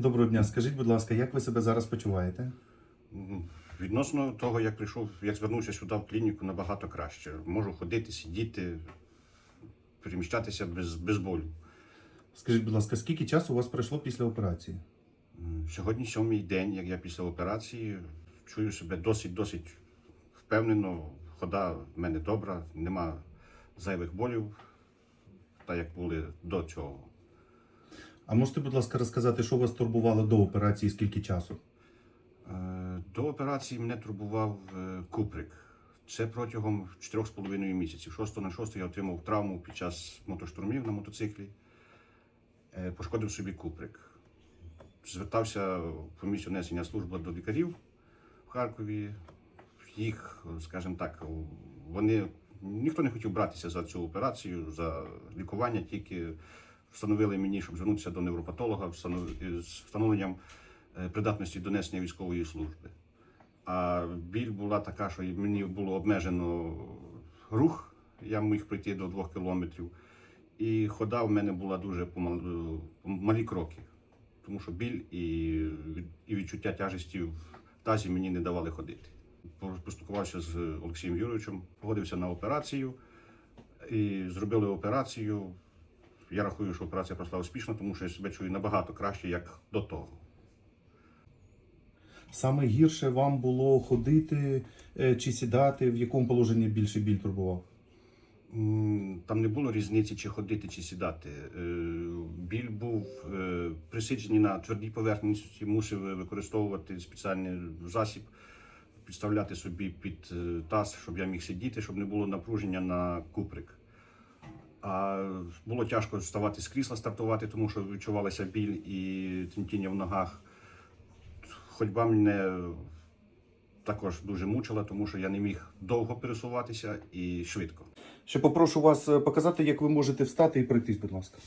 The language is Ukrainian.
Доброго дня. Скажіть, будь ласка, як ви себе зараз почуваєте? Відносно того, як прийшов, як звернувся сюди в клініку, набагато краще. Можу ходити, сидіти, переміщатися без, без болю. Скажіть, будь ласка, скільки часу у вас пройшло після операції? Сьогодні сьомий день, як я після операції, чую себе досить-досить впевнено. Хода в мене добра, нема зайвих болів, так як були до цього. А можете, будь ласка, розказати, що вас турбувало до операції, скільки часу? Е, До операції мене турбував е, куприк. Це протягом 4,5 місяців. 6 на 6 я отримав травму під час мотоштурмів на мотоциклі. Е, Пошкодив собі куприк. Звертався в комісію несення служби до лікарів в Харкові. Їх, скажімо так, вони ніхто не хотів братися за цю операцію, за лікування, тільки встановили мені, щоб звернутися до невропатолога з встановленням е, придатності до несення військової служби. А біль була така, що мені було обмежено рух, я міг прийти до двох кілометрів. І хода в мене була дуже помал- малі кроки, тому що біль і, і відчуття тяжесті в тазі мені не давали ходити. Поспілкувався з Олексієм Юрійовичем, погодився на операцію і зробили операцію. Я рахую, що операція пройшла успішно, тому що я себе чую набагато краще, як до того. Саме гірше вам було ходити е, чи сідати, в якому положенні більше біль турбував? Там не було різниці, чи ходити, чи сідати. Е, Біль був е, присиджений на твердій поверхності, мусив використовувати спеціальний засіб, підставляти собі під таз, щоб я міг сидіти, щоб не було напруження на куприк. А було тяжко вставати з крісла, стартувати, тому що відчувалася біль і тремтіння в ногах. Ходьба мене також дуже мучила, тому що я не міг довго пересуватися і швидко. Ще попрошу вас е, показати, як ви можете встати і пройтись, будь ласка.